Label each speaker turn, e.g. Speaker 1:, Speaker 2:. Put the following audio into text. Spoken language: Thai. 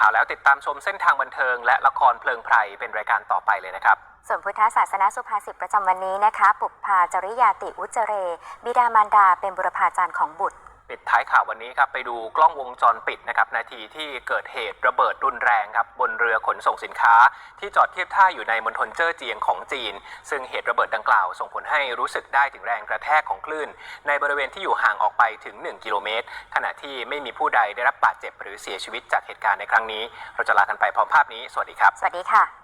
Speaker 1: ข่าวแล้วติดตามชมเส้นทางบันเทิง และละครเพลิงไพรเป็นรายการต่อไปเลยนะครับ
Speaker 2: ส่วนพุทธศาสนาสุภาษิตประจำวันนี้นะคะ ปุพพาจริยาติอุจเรบิดามารดาเป็นบุรพาจารย์ของบุตร
Speaker 1: ปิดท้ายข่าววันนี้ครับไปดูกล้องวงจรปิดนะครับนาทีที่เกิดเหตุระเบิดรุนแรงครับบนเรือขนส่งสินค้า ที่จอดเทียบท่าอยู่ในมณฑลเจ้อเจียงของจีน ซึ่งเหตุระเบิดดังกล่าว ส่งผลให้รู้สึกได้ถึงแรงกระแทกของคลื่น ในบริเวณที่อยู่ห่างออกไปถึง 1 กิโลเมตร ขณะที่ไม่มีผู้ใดได้รับบาดเจ็บหรือเสียชีวิตจากเหตุการณ์ในครั้งนี้ เราจะลากันไปพร้อมภาพนี้สวัสดีครับ
Speaker 2: สวัสดีค่ะ